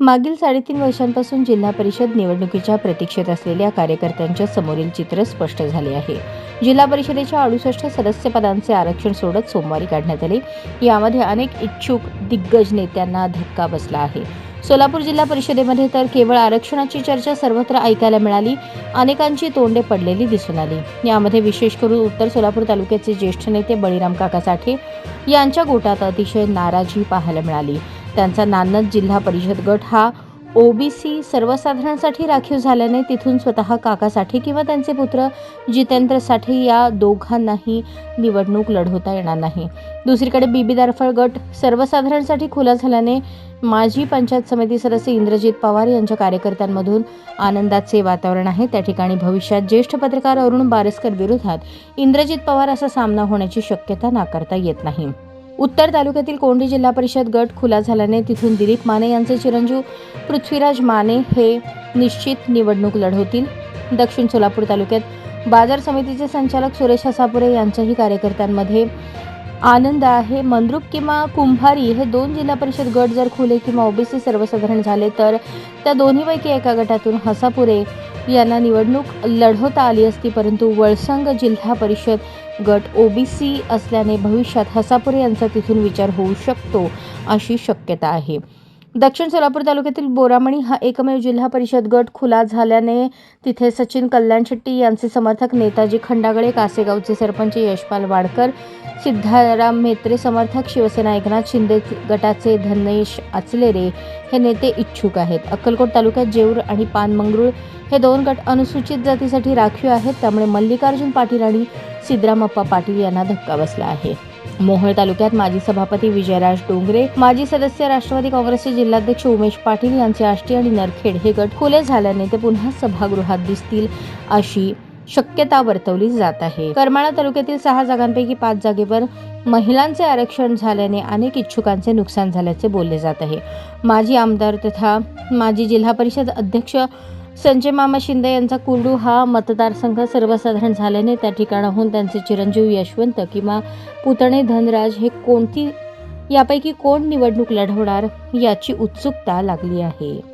मागील साडेतीन वर्षांपासून जिल्हा परिषद निवडणुकीच्या प्रतीक्षेत असलेल्या कार्यकर्त्यांच्या समोरील चित्र स्पष्ट झाले आहे. जिल्हा परिषदेच्या अडुसष्ट सदस्यपदांचे आरक्षण सोडत सोमवारी काढण्यात आले. यामध्ये अनेक इच्छुक दिग्गज नेत्यांना धक्का बसला आहे. सोलापूर जिल्हा परिषदेमध्ये तर केवळ आरक्षणाची चर्चा सर्वत्र ऐकायला मिळाली. अनेकांची तोंडे पडलेली दिसून आली. यामध्ये विशेष करून उत्तर सोलापूर तालुक्याचे ज्येष्ठ नेते बळीराम काका साठे यांच्या गोटात अतिशय नाराजी पाहायला मिळाली. त्यांचा नानद जिल्हा परिषद गट हा ओबीसी सर्वसाधारणसाठी राखीव झाल्याने तिथून स्वतः काकासाठी किंवा त्यांचे पुत्र जितेंद्रसाठी या दोघांनाही निवडणूक लढवता येणार नाही. दुसरीकडे बीबी दारफळ गट सर्वसाधारणसाठी खुला झाल्याने माजी पंचायत समिती सदस्य इंद्रजित पवार यांच्या कार्यकर्त्यांमधून आनंदाचे वातावरण आहे. त्या ठिकाणी भविष्यात ज्येष्ठ पत्रकार अरुण बारसकर विरोधात इंद्रजित पवार असा सामना होण्याची शक्यता नाकारता येत नाही. उत्तर तालुक्यातील कोंडी जिल्हा परिषद गट खुला झाल्याने तिथून दिलीप माने यांचे चिरंजीव पृथ्वीराज माने हे निश्चित निवडणूक लढवतील. दक्षिण सोलापूर तालुक्यात बाजार समितीचे संचालक सुरेश हसापुरे यांच्याही कार्यकर्त्यांमध्ये आनंद आहे. मंद्रुप किंवा कुंभारी हे दोन जिल्हा परिषद गट जर खुले किंवा ओबीसी सर्वसाधारण झाले तर त्या दोन्हीपैकी एका गटातून हसापुरे यांना निवडणूक लढवता आली असती परंतु वळसंग जिल्हा परिषद गट ओबीसी असल्याने भविष्यात हसापुरे यांचा तिथून विचार होऊ शकतो अशी शक्यता आहे. दक्षिण सोलापूर तालुक्यातील बोरामणी हा एकमेव जिल्हा परिषद गट खुला झाल्याने तिथे सचिन कल्याण शेट्टी यांचे समर्थक नेताजी खंडागळे कासेगावचे सरपंच यशपाल वाडकर सिद्धाराम मेत्रे समर्थक शिवसेना एकनाथ शिंदे गटाचे धनेश आचलेरे हे नेते इच्छुक आहेत. अक्कलकोट तालुक्यात जेऊर आणि पानमंगरूळ हे दोन गट अनुसूचित जातीसाठी राखीव आहेत. त्यामुळे मल्लिकार्जुन पाटील आणि सिद्धरामप्पा पाटील यांना धक्का बसला आहे. मोहोळ तालुक्यात माजी सभापती विजयराज डोंगरे माजी सदस्य राष्ट्रवादी काँग्रेसचे जिल्हाध्यक्ष उमेश पाटील यांचे आष्टी आणि नरखेड हे गट खुले झाल्याने ते पुन्हा सभागृहात दिसतील अशी शक्यता वर्तवली जात आहे. करमाळा तालुक्यातील सहा जागांपैकी पाच जागेवर महिलांचे आरक्षण झाल्याने अनेक इच्छुकांचे नुकसान झाल्याचे बोलले जात आहे. माजी आमदार तथा माजी जिल्हा परिषद अध्यक्ष संजय मामा शिंदे यांचा कुर्डू हा मतदारसंघ सर्वसाधारण झाल्याने त्या ठिकाणाहून त्यांचे चिरंजीव यशवंत किंवा पुतणे धनराज हे कोणती यापैकी कोण निवडणूक लढवणार याची उत्सुकता लागली आहे.